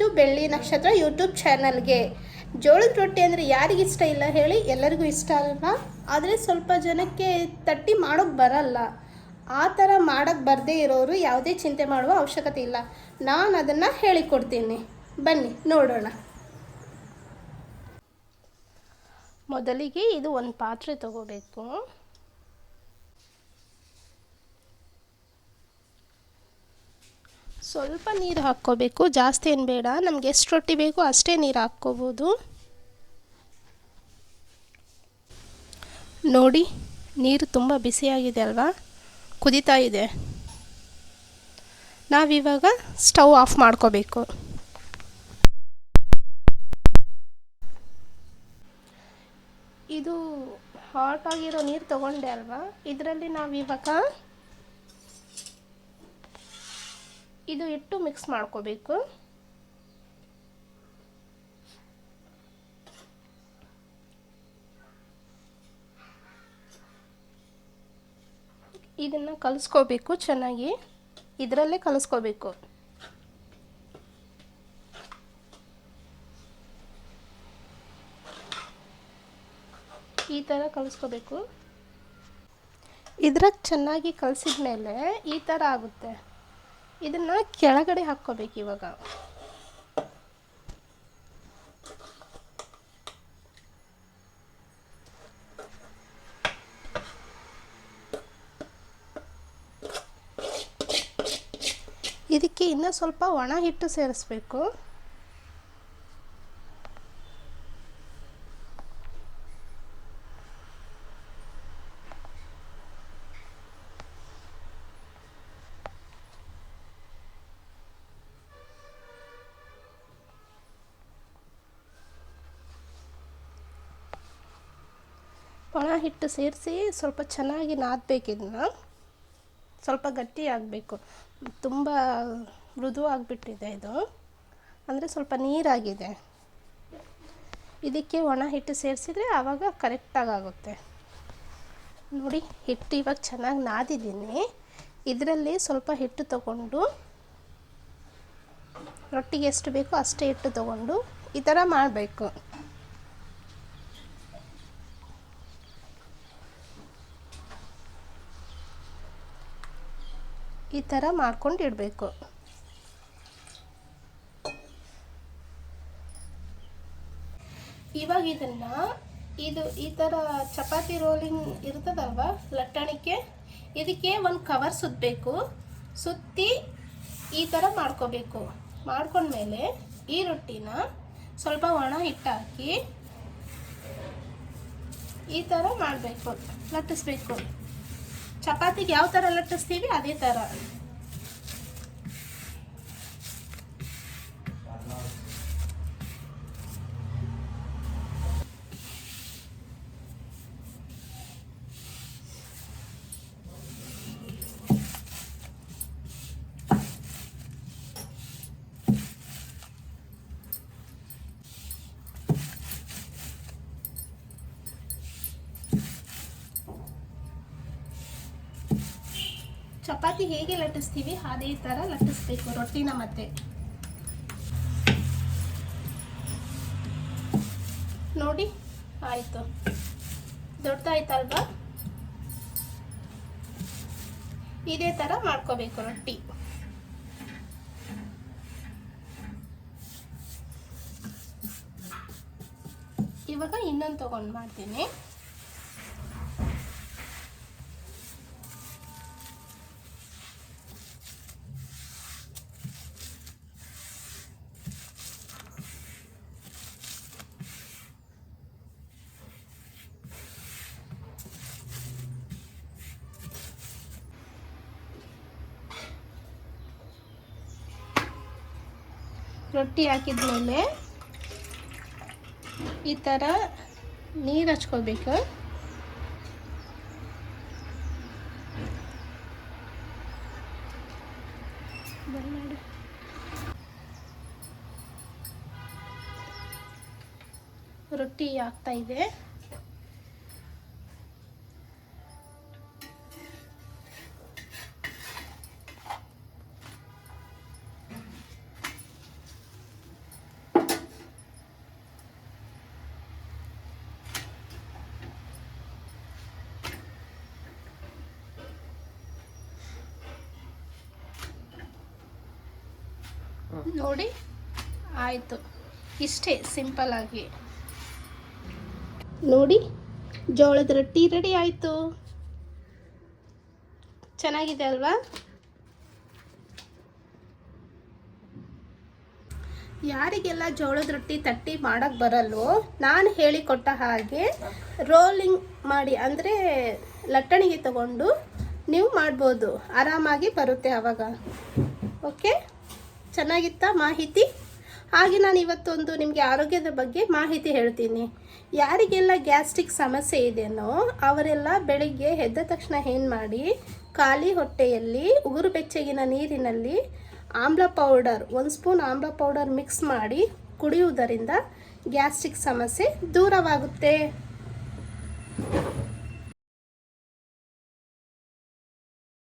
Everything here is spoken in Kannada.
ಟು ಬೆಳ್ಳಿ ನಕ್ಷತ್ರ ಯೂಟ್ಯೂಬ್ ಚಾನಲ್ಗೆ ಜೋಳದ ರೊಟ್ಟಿ ಅಂದರೆ ಯಾರಿಗಿಷ್ಟ ಇಲ್ಲ ಹೇಳಿ ಎಲ್ಲರಿಗೂ ಇಷ್ಟ ಅಲ್ವಾ? ಆದರೆ ಸ್ವಲ್ಪ ಜನಕ್ಕೆ ತಟ್ಟಿ ಮಾಡೋಕ್ಕೆ ಬರಲ್ಲ. ಆ ಥರ ಮಾಡೋಕ್ಕೆ ಬರದೇ ಇರೋರು ಯಾವುದೇ ಚಿಂತೆ ಮಾಡುವ ಅವಶ್ಯಕತೆ ಇಲ್ಲ. ನಾನು ಅದನ್ನು ಹೇಳಿಕೊಡ್ತೀನಿ. ಬನ್ನಿ, ನೋಡೋಣ. ಮೊದಲಿಗೆ ಇದು ಒಂದು ಪಾತ್ರೆ ತಗೋಬೇಕು. ಸ್ವಲ್ಪ ನೀರು ಹಾಕ್ಕೋಬೇಕು. ಜಾಸ್ತಿ ಏನು ಬೇಡ. ನಮ್ಗೆ ಎಷ್ಟು ರೊಟ್ಟಿ ಬೇಕು ಅಷ್ಟೇ ನೀರು ಹಾಕ್ಕೋಬೋದು. ನೋಡಿ, ನೀರು ತುಂಬ ಬಿಸಿಯಾಗಿದೆ ಅಲ್ವಾ? ಕುದೀತಾ ಇದೆ. ನಾವಿವಾಗ ಸ್ಟವ್ ಆಫ್ ಮಾಡ್ಕೋಬೇಕು. ಇದು ಹಾಟ್ ಆಗಿರೋ ನೀರು ತಗೊಂಡೆ ಅಲ್ವಾ? ಇದರಲ್ಲಿ ನಾವಿವಾಗ ಇದು ಇಟ್ಟು ಮಿಕ್ಸ್ ಮಾಡ್ಕೋಬೇಕು. ಇದನ್ನು ಕಲಿಸ್ಕೋಬೇಕು ಚೆನ್ನಾಗಿ. ಇದರಲ್ಲೇ ಕಲಿಸ್ಕೋಬೇಕು. ಈ ಥರ ಕಲಿಸ್ಕೋಬೇಕು. ಇದ್ರಾಗ ಚೆನ್ನಾಗಿ ಕಲಿಸಿದ ಮೇಲೆ ಈ ಥರ ಆಗುತ್ತೆ. ಇದನ್ನು ಕೆಳಗಡೆ ಹಾಕ್ಕೋಬೇಕು ಇವಾಗ. ಇದಕ್ಕೆ ಇನ್ನೂ ಸ್ವಲ್ಪ ಒಣ ಹಿಟ್ಟು ಸೇರಿಸ್ಬೇಕು. ಒಣ ಹಿಟ್ಟು ಸೇರಿಸಿ ಸ್ವಲ್ಪ ಚೆನ್ನಾಗಿ ನಾದಬೇಕು ಸ್ವಲ್ಪ ಗಟ್ಟಿ ಆಗಬೇಕು. ತುಂಬ ಮೃದು ಆಗಿಬಿಟ್ಟಿದೆ ಇದು. ಅಂದರೆ ಸ್ವಲ್ಪ ನೀರಾಗಿದೆ. ಇದಕ್ಕೆ ಒಣ ಹಿಟ್ಟು ಸೇರಿಸಿದ್ರೆ ಆವಾಗ ಕರೆಕ್ಟಾಗಿ ಆಗುತ್ತೆ. ನೋಡಿ, ಹಿಟ್ಟು ಇವಾಗ ಚೆನ್ನಾಗಿ ನಾದಿದ್ದೀನಿ. ಇದರಲ್ಲಿ ಸ್ವಲ್ಪ ಹಿಟ್ಟು ತಗೊಂಡು, ರೊಟ್ಟಿಗೆ ಎಷ್ಟು ಬೇಕೋ ಅಷ್ಟೇ ಹಿಟ್ಟು ತಗೊಂಡು ಈ ಥರ ಮಾಡಬೇಕು. ಈ ಥರ ಮಾಡ್ಕೊಂಡು ಇಡಬೇಕು. ಇವಾಗ ಇದನ್ನ ಇದು ಈ ಥರ ಚಪಾತಿ ರೋಲಿಂಗ್ ಇರ್ತದಲ್ವ ಲಟ್ಟಣಿಕೆ? ಇದಕ್ಕೆ ಒಂದು ಕವರ್ ಸುತ್ತಬೇಕು ಸುತ್ತಿ ಈ ಥರ ಮಾಡ್ಕೋಬೇಕು. ಮಾಡ್ಕೊಂಡ್ಮೇಲೆ ಈ ರೊಟ್ಟಿನ ಸ್ವಲ್ಪ ಒಣ ಹಿಟ್ಟು ಹಾಕಿ ಈ ಥರ ಮಾಡಬೇಕು. ಲಟ್ಟಿಸ್ಬೇಕು. ಚಪಾತಿಗೆ ಯಾವ ಥರ ಲಟ್ಟಿಸ್ತೀವಿ? ಅದೇ ಥರ ಚಪಾತಿ ಹೇಗೆ ಲಟ್ಟಿಸ್ತೀವಿ, ಅದೇ ಥರ ಲಟ್ಟಿಸ್ಬೇಕು, ರೊಟ್ಟಿನ ಮತ್ತೆ. ನೋಡಿ, ಆಯಿತು. ದೊಡ್ಡದಾಯ್ತಲ್ವಾ? ಇದೇ ಥರ ಮಾಡ್ಕೋಬೇಕು ರೊಟ್ಟಿ. ಇವಾಗ ಇನ್ನೊಂದು ತಗೊಂಡು ಮಾಡ್ತೀನಿ. ರೊಟ್ಟಿ ಹಾಕಿದ್ಮೇಲೆ ಈ ಥರ ನೀರು ಹಚ್ಕೋಬೇಕು ರೊಟ್ಟಿ ಆಗ್ತಾ ಇದೆ. ನೋಡಿ. ಆಯಿತು. ಇಷ್ಟೇ ಸಿಂಪಲ್ ಆಗಿ. ನೋಡಿ, ಜೋಳದ ರೊಟ್ಟಿ ರೆಡಿ ಆಯಿತು. ಚೆನ್ನಾಗಿದೆ ಅಲ್ವಾ? ಯಾರಿಗೆಲ್ಲ ಜೋಳದ ರೊಟ್ಟಿ ತಟ್ಟಿ ಮಾಡೋಕ್ಕೆ ಬರಲ್ವೋ, ನಾನು ಹೇಳಿಕೊಟ್ಟ ಹಾಗೆ ರೋಲಿಂಗ್ ಮಾಡಿ, ಅಂದರೆ ಲಟ್ಟಣಿಗೆ ತಗೊಂಡು ನೀವು ಮಾಡ್ಬೋದು. ಆರಾಮಾಗಿ ಬರುತ್ತೆ ಆವಾಗ ಓಕೆ ಚೆನ್ನಾಗಿತ್ತಾ ಮಾಹಿತಿ? ಹಾಗೆ ನಾನು ಇವತ್ತೊಂದು ನಿಮಗೆ ಆರೋಗ್ಯದ ಬಗ್ಗೆ ಮಾಹಿತಿ ಹೇಳ್ತೀನಿ. ಯಾರಿಗೆಲ್ಲ ಗ್ಯಾಸ್ಟ್ರಿಕ್ ಸಮಸ್ಯೆ ಇದೆಯೋ ಅವರೆಲ್ಲ ಬೆಳಿಗ್ಗೆ ಎದ್ದ ತಕ್ಷಣ ಏನು ಮಾಡಿ, ಖಾಲಿ ಹೊಟ್ಟೆಯಲ್ಲಿ ಉಗುರು ಬೆಚ್ಚಗಿನ ನೀರಿನಲ್ಲಿ ಆಮ್ಲ ಪೌಡರ್, ಒಂದು ಸ್ಪೂನ್ ಆಮ್ಲ ಪೌಡರ್ ಮಿಕ್ಸ್ ಮಾಡಿ ಕುಡಿಯುವುದರಿಂದ ಗ್ಯಾಸ್ಟ್ರಿಕ್ ಸಮಸ್ಯೆ ದೂರವಾಗುತ್ತೆ.